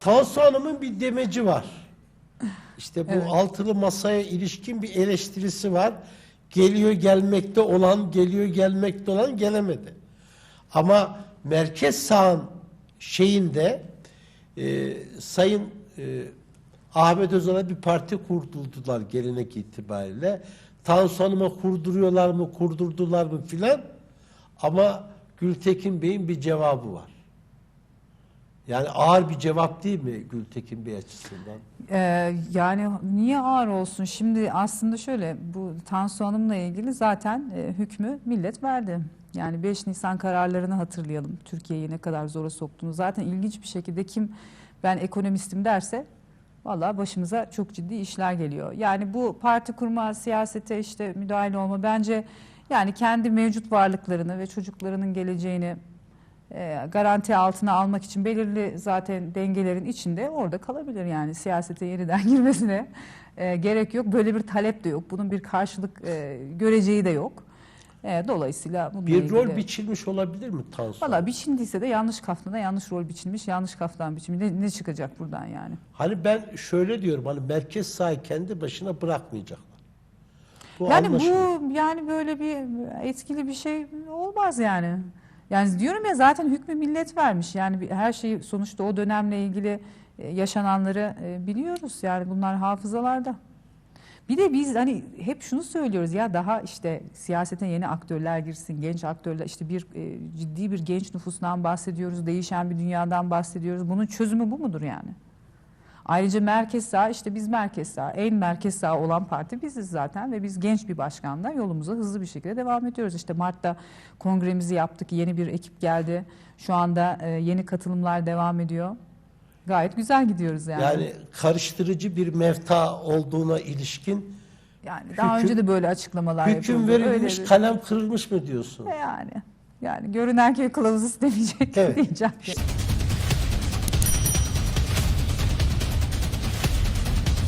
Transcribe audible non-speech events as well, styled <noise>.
Tansu Hanım'ın bir demeci var. İşte bu Evet. altılı masaya ilişkin bir eleştirisi var. Geliyor gelmekte olan, geliyor gelmekte olan gelemedi. Ama merkez sağın şeyinde e, Sayın e, Ahmet Özal'a bir parti kurdurdular gelenek itibariyle. Tansu Hanım'a kurduruyorlar mı, kurdurdular mı filan. Ama Gültekin Bey'in bir cevabı var. Yani ağır bir cevap değil mi Gültekin Bey açısından? Ee, yani niye ağır olsun? Şimdi aslında şöyle bu Tansu Hanım'la ilgili zaten e, hükmü millet verdi. Yani 5 Nisan kararlarını hatırlayalım. Türkiye'yi ne kadar zora soktuğunu. Zaten ilginç bir şekilde kim ben ekonomistim derse vallahi başımıza çok ciddi işler geliyor. Yani bu parti kurma, siyasete işte müdahale olma bence yani kendi mevcut varlıklarını ve çocuklarının geleceğini e, garanti altına almak için belirli zaten dengelerin içinde orada kalabilir yani siyasete yeniden <laughs> girmesine e, gerek yok. Böyle bir talep de yok. Bunun bir karşılık e, göreceği de yok. E, dolayısıyla bununla Bir rol biçilmiş olabilir mi Tansu? Valla biçildiyse de yanlış kaftana yanlış rol biçilmiş, yanlış kaftan biçilmiş. Ne, ne çıkacak buradan yani? Hani ben şöyle diyorum hani merkez sağı kendi başına bırakmayacaklar. Bu yani anlaşılıyor. bu yani böyle bir etkili bir şey olmaz yani. Yani diyorum ya zaten hükmü millet vermiş. Yani her şeyi sonuçta o dönemle ilgili e, yaşananları e, biliyoruz. Yani bunlar hafızalarda. Bir de biz hani hep şunu söylüyoruz ya daha işte siyasete yeni aktörler girsin, genç aktörler işte bir e, ciddi bir genç nüfustan bahsediyoruz, değişen bir dünyadan bahsediyoruz. Bunun çözümü bu mudur yani? Ayrıca merkez sağ işte biz merkez sağ, en merkez sağ olan parti biziz zaten ve biz genç bir başkanla yolumuza hızlı bir şekilde devam ediyoruz. İşte Mart'ta kongremizi yaptık, yeni bir ekip geldi. Şu anda e, yeni katılımlar devam ediyor. Gayet güzel gidiyoruz yani. Yani karıştırıcı bir mevta olduğuna ilişkin Yani daha hüküm- önce de böyle açıklamalar hüküm yapıldı. verilmiş, Öyle kalem kırılmış mı diyorsun? Yani yani görünen köy kılavuzu istemeyecek Evet. <laughs> diyeceğim.